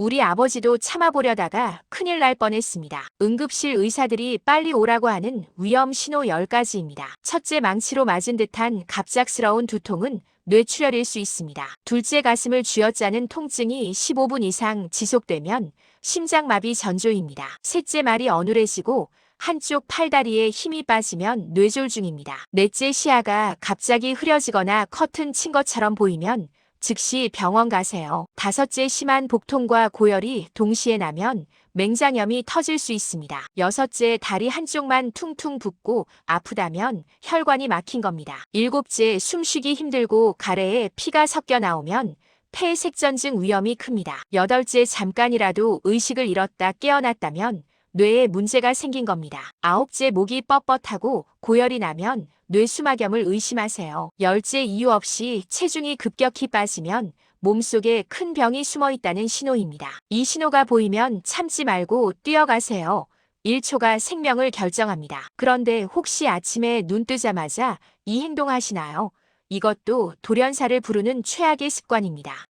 우리 아버지도 참아보려다가 큰일 날 뻔했습니다. 응급실 의사들이 빨리 오라고 하는 위험 신호 10가지입니다. 첫째 망치로 맞은 듯한 갑작스러운 두통은 뇌출혈일 수 있습니다. 둘째 가슴을 쥐어짜는 통증이 15분 이상 지속되면 심장마비 전조입니다. 셋째 말이 어눌해지고 한쪽 팔다리에 힘이 빠지면 뇌졸중입니다. 넷째 시야가 갑자기 흐려지거나 커튼 친 것처럼 보이면 즉시 병원 가세요. 다섯째 심한 복통과 고열이 동시에 나면 맹장염이 터질 수 있습니다. 여섯째 다리 한쪽만 퉁퉁 붓고 아프다면 혈관이 막힌 겁니다. 일곱째 숨쉬기 힘들고 가래에 피가 섞여 나오면 폐색전증 위험이 큽니다. 여덟째 잠깐이라도 의식을 잃었다 깨어났다면 뇌에 문제가 생긴 겁니다. 아홉째 목이 뻣뻣하고 고열이 나면 뇌수막염을 의심하세요. 열째 이유 없이 체중이 급격히 빠지면 몸속에 큰 병이 숨어 있다는 신호입니다. 이 신호가 보이면 참지 말고 뛰어가세요. 1초가 생명을 결정합니다. 그런데 혹시 아침에 눈 뜨자마자 이 행동하시나요? 이것도 돌연사를 부르는 최악의 습관입니다.